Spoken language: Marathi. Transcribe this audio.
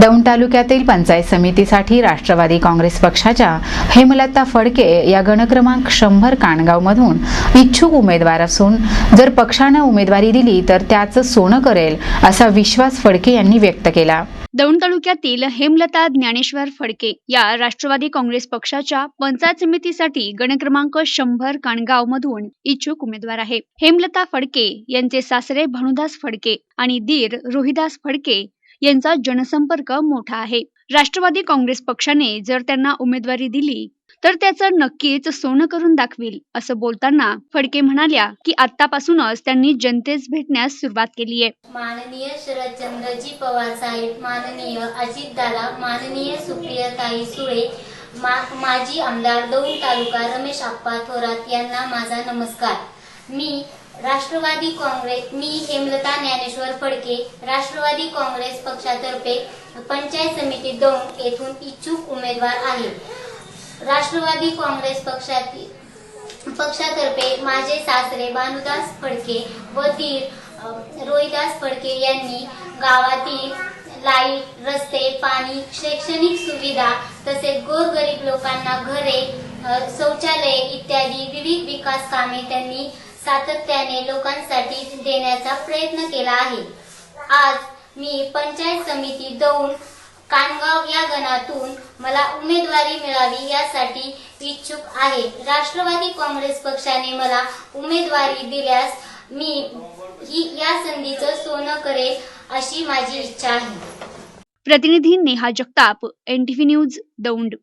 दौंड तालुक्यातील पंचायत समितीसाठी राष्ट्रवादी काँग्रेस पक्षाच्या हेमलता फडके या गणक्रमांक शंभर काणगावमधून इच्छुक उमेदवार असून जर पक्षानं उमेदवारी दिली तर त्याचं सोनं करेल असा विश्वास फडके यांनी व्यक्त केला. दौंड तालुक्यातील हेमलता ज्ञानेश्वर फडके या राष्ट्रवादी काँग्रेस पक्षाच्या पंचायत समितीसाठी गणक्रमांक शंभर काणगाव मधून इच्छुक उमेदवार आहे. हेमलता फडके यांचे सासरे भानुदास फडके आणि दीर रोहिदास फडके यांचा जनसंपर्क मोठा आहे. राष्ट्रवादी काँग्रेस पक्षाने जर त्यांना उमेदवारी दिली तर त्याचं नक्कीच सोनं करून दाखवील असं बोलताना फडके म्हणाल्या की आतापासूनच त्यांनी जनतेस भेटण्यास सुरुवात केली आहे माननीय शरदचंद्रजी पवार साहेब माननीय अजितदादा माननीय सुप्रियाताई सुळे मा माजी आमदार दौंड तालुका रमेश आप्पा थोरात यांना माझा नमस्कार. मी राष्ट्रवादी काँग्रेस मी हेमलता ज्ञानेश्वर फडके राष्ट्रवादी काँग्रेस पक्षातर्फे पंचायत समिती दौंड येथून इच्छुक उमेदवार आहे. राष्ट्रवादी काँग्रेस पक्षातील पक्षातर्फे माझे सासरे भानुदास फडके व तीर रोहिदास फडके यांनी गावातील लाइट रस्ते पाणी शैक्षणिक सुविधा तसेच गोरगरीब लोकांना घरे शौचालये इत्यादी विविध विकास कामे त्यांनी सातत्याने लोकांसाठी देण्याचा प्रयत्न केला आहे. आज मी पंचायत समिती दौंड कानगाव या गणातून मला उमेदवारी मिळावी यासाठी इच्छुक आहे. राष्ट्रवादी काँग्रेस पक्षाने मला उमेदवारी दिल्यास मी ही या संधीचं सोनं करेल अशी माझी इच्छा आहे. प्रतिनिधी नेहा जगताप एनटीव्ही न्यूज दौंड.